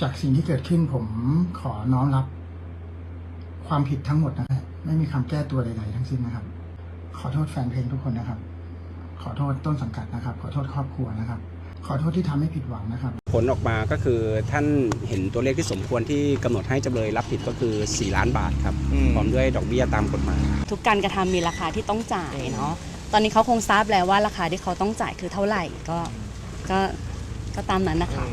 จากสิ่งที่เกิดขึ้นผมขอน้อมรับ ความผิดทั้งหมดนะครับไม่มีคำแก้ตัวใดๆทั้งสิ้นนะครับ ขอโทษแฟนเพลงทุกคนนะครับ ขอโทษต้นสังกัดนะครับ ขอโทษครอบครัวนะครับ ขอโทษที่ทำให้ผิดหวังนะครับ ผลออกมาก็คือท่านเห็นตัวเลขที่สมควรที่กำหนดให้จำเลยรับผิดก็คือ 4 ล้านบาทครับอืมพร้อมด้วยดอกเบี้ยตามกฎหมายทุกการกระทำมีราคาที่ต้องจ่ายเนาะตอนนี้เขาคงทราบแล้วว่าราคาที่เขาต้องจ่ายคือเท่าไหร่ก็ก็ก็ตามนั้นนะคะ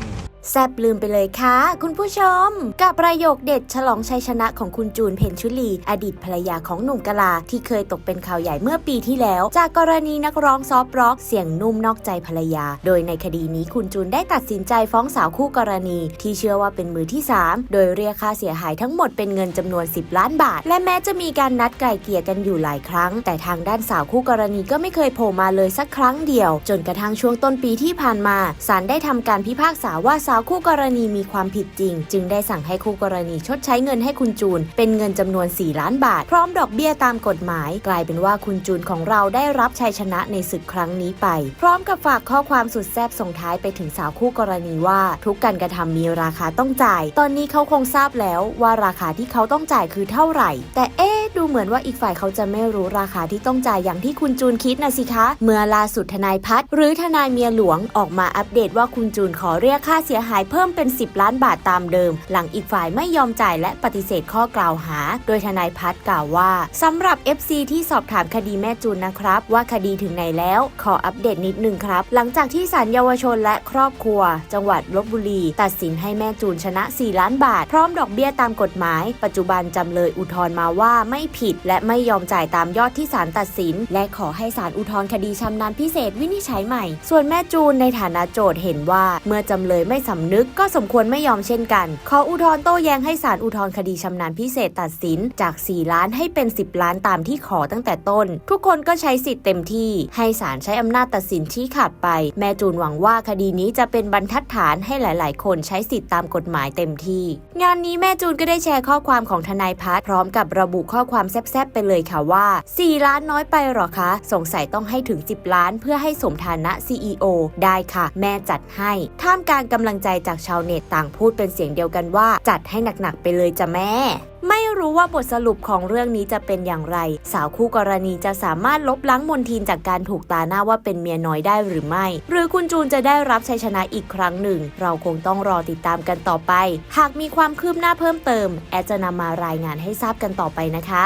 แซบลืมไปเลยค่ะ คุณผู้ชม กับประโยคเด็ดฉลองชัยชนะของคุณจูนเพนชุลี อดีตภรรยาของหนุ่มกะลา ที่เคยตกเป็นข่าวใหญ่เมื่อปีที่แล้ว จากกรณีนักร้องซอฟร็อกเสียงนุ่มนอกใจภรรยา โดยในคดีนี้คุณจูนได้ตัดสินใจฟ้องสาวคู่กรณี ที่เชื่อว่าเป็นมือที่ 3 โดยเรียกค่าเสียหายทั้งหมดเป็นเงินจำนวน 10 ล้านบาท และแม้จะมีการนัดไกล่เกลี่ยกันอยู่หลายครั้ง แต่ทางด้านสาวคู่กรณีก็ไม่เคยโผล่มาเลยสักครั้งเดียว จนกระทั่งช่วงต้นปีที่ผ่านมาศาลได้ทำการพิพากษาว่าสาวคู่กรณีมีความผิดจริง จึงได้สั่งให้คู่กรณีชดใช้เงินให้คุณจูน เป็นเงินจำนวน 4 ล้านบาท พร้อมดอกเบี้ยตามกฎหมาย กลายเป็นว่าคุณจูนของเราได้รับชัยชนะในศึกครั้งนี้ไป พร้อมกับฝากข้อความสุดแซ่บส่งท้ายไปถึงสาวคู่กรณีว่า ทุกการกระทำมีราคาต้องจ่าย ตอนนี้เขาคงทราบแล้วว่าราคาที่เขาต้องจ่ายคือเท่าไหร่ แต่เอ๊ดูเหมือนว่าอีกฝ่ายเขาจะไม่รู้ราคาที่ต้องจ่ายอย่างที่คุณจูนคิดนะสิคะ เมื่อล่าสุดทนายพัฒน์หรือทนายเมียหลวงออกมาอัปเดตว่าคุณจูนขอเรียกค่าเสียหายเพิ่มเป็น 10 ล้านบาทตามเดิม หลังอีกฝ่ายไม่ยอมจ่ายและปฏิเสธข้อกล่าวหา โดยทนายพัฒน์กล่าวว่าสำหรับ FC ที่สอบถามคดีแม่จูนนะครับ ว่าคดีถึงไหนแล้ว ขออัปเดตนิดนึงครับ หลังจากที่ศาลเยาวชนและครอบครัว จังหวัดลบบุรี ตัดสินให้แม่จูนชนะ 4 ล้านบาท พร้อมดอกเบี้ยตามกฎหมาย ปัจจุบันจำเลยอุทธรณ์มาว่าไม่ผิด และไม่ยอมจ่ายตามยอดที่ศาลตัดสิน และขอให้ศาลอุทธรณ์คดีชำนาญพิเศษวินิจฉัยใหม่ ส่วนแม่จูนในฐานะโจทย์เห็นว่า เมื่อจำเลยไม่สำนึกก็สมควรไม่ยอมเช่นกัน ขออุทธรณ์โต้แย้งให้ศาลอุทธรณ์คดีชำนาญพิเศษตัดสินจาก 4 ล้านให้เป็น 10 ล้านตามที่ขอตั้งแต่ต้น ทุกคนก็ใช้สิทธิ์เต็มที่ ให้ศาลใช้อำนาจตัดสินชี้ขาดไป แม่จูนหวังว่าคดีนี้จะเป็นบรรทัดฐานให้หลาย ๆ คนใช้สิทธิ์ตามกฎหมายเต็มที่ งานนี้แม่จูนก็ได้แชร์ข้อความของทนายพัฒน์พร้อมกับระบุข้อความแซ่บๆไปเลยค่ะว่า 4 ล้านน้อยไปหรอคะ สงสัยต้องให้ถึง 10 ล้าน เพื่อให้สมฐานะ CEO ได้ค่ะ แม่จัดให้ ท่ามกลางกำลังใจจากชาวเน็ตต่างพูดเป็นเสียงเดียวกันว่า จัดให้หนักๆไปเลยจ้ะแม่ ไม่รู้ว่าบทสรุปของเรื่องนี้จะเป็นอย่างไร สาวคู่กรณีจะสามารถลบล้างมนทินจากการถูกตาหน้าว่าเป็นเมียน้อยได้หรือไม่ หรือคุณจูนจะได้รับชัยชนะอีกครั้งหนึ่ง เราคงต้องรอติดตามกันต่อไป หากมีความคืบหน้าเพิ่มเติม แอดจะนำมารายงานให้ทราบกันต่อไปนะคะ